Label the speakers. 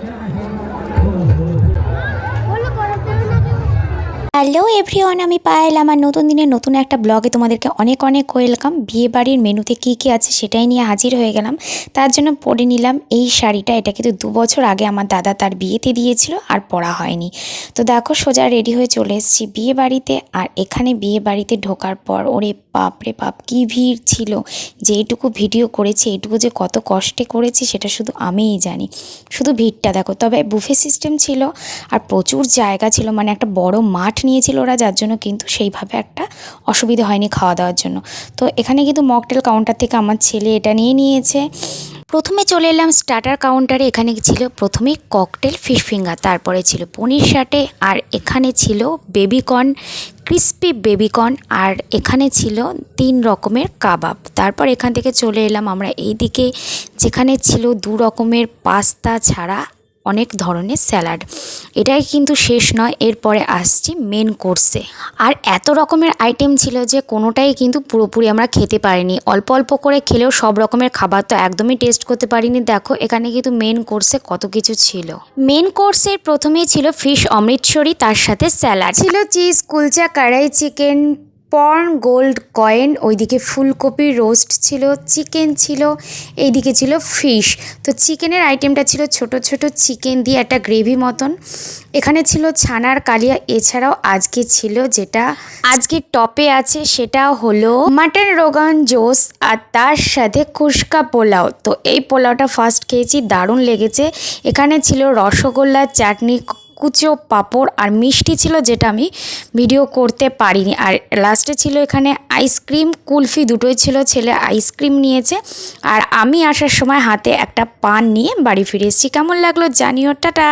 Speaker 1: Yeah. Hello everyone আমি পায়েল, আমার নতুন দিনের নতুন একটা ব্লগে তোমাদেরকে অনেক অনেক ওয়েলকাম বিয়ে বাড়ির মেনুতে কী কী আছে সেটাই নিয়ে হাজির হয়ে গেলাম। তার জন্য পরে নিলাম এই শাড়িটা, এটা কিন্তু দু বছর আগে আমার দাদা তার বিয়েতে দিয়েছিল আর পরা হয়নি। তো দেখো সোজা রেডি হয়ে চলে এসেছি বিয়ে বাড়িতে আর এখানে বিয়ে বাড়িতে ঢোকার পর ওরে বাপ রে বাপ, কী ভিড় ছিল। যেইটুকু ভিডিও করেছি, এইটুকু যে কত কষ্টে করেছি সেটা শুধু আমিই জানি। শুধু ভিড়টা দেখো, তবে বুফে সিস্টেম ছিল আর প্রচুর জায়গা ছিল মানে একটা বড় মাঠ নিয়েছিল ওরা, যার জন্য কিন্তু সেইভাবে একটা অসুবিধা হয়নি খাওয়া দাওয়ার জন্য। তো এখানে কিন্তু মকটেল কাউন্টার থেকে আমার ছেলে এটা নিয়ে নিয়েছে। প্রথমে চলে এলাম স্টার্টার কাউন্টারে এখানে ছিল প্রথমে ককটেল ফিশ ফিঙ্গার তারপরে ছিল পনির শাটে আর এখানে ছিল বেবিকর্ন ক্রিস্পি বেবিকর্ন আর এখানে ছিল তিন রকমের কাবাব। তারপর এখান থেকে চলে এলাম আমরা এই দিকে যেখানে ছিল দু রকমের পাস্তা ছাড়া অনেক ধরনের স্যালাড। এটাই কিন্তু শেষ নয়, এরপরে আসছি মেন কোর্সে আর এত রকমের আইটেম ছিল যে কোনোটাই কিন্তু পুরোপুরি আমরা খেতে পারিনি। অল্প অল্প করে খেলেও সব রকমের খাবার তো একদমই টেস্ট করতে পারিনি। দেখো, এখানে কিন্তু মেন কোর্সে কত কিছু ছিল। মেন কোর্সের প্রথমেই ছিল ফিশ অমৃতসরি, তার সাথে স্যালাড ছিল চিজ কুলচা, কড়াই চিকেন পর্ন গোল্ড কয়েন, ওইদিকে ফুলকপি, রোস্ট ছিল, চিকেন ছিল, এইদিকে ছিল ফিশ। তো চিকেনের আইটেমটা ছিল ছোট ছোট চিকেন দিয়ে একটা গ্রেভি মতন। এখানে ছিল ছানার কালিয়া, এছাড়াও আজকে ছিল যেটা আজকে টপে আছে, সেটা হলো মাটন রোগান জোস আর তার সাথে কুস্কা পোলাও। তো এই পোলাওটা ফার্স্ট খেয়েছি, দারুণ লেগেছে। এখানে ছিল রসগোল্লা, চাটনি কুচো পাঁপড় আর মিষ্টি ছিল যেটা আমি ভিডিও করতে পারিনি। আর লাস্টে ছিল এখানে আইসক্রিম কুলফি দুটোই ছিল, ছেলে আইসক্রিম নিয়েছে। আর আমি আসার সময় হাতে একটা পান নিয়ে বাড়ি ফিরে এসেছি। কেমন লাগল জানিও, টাটা!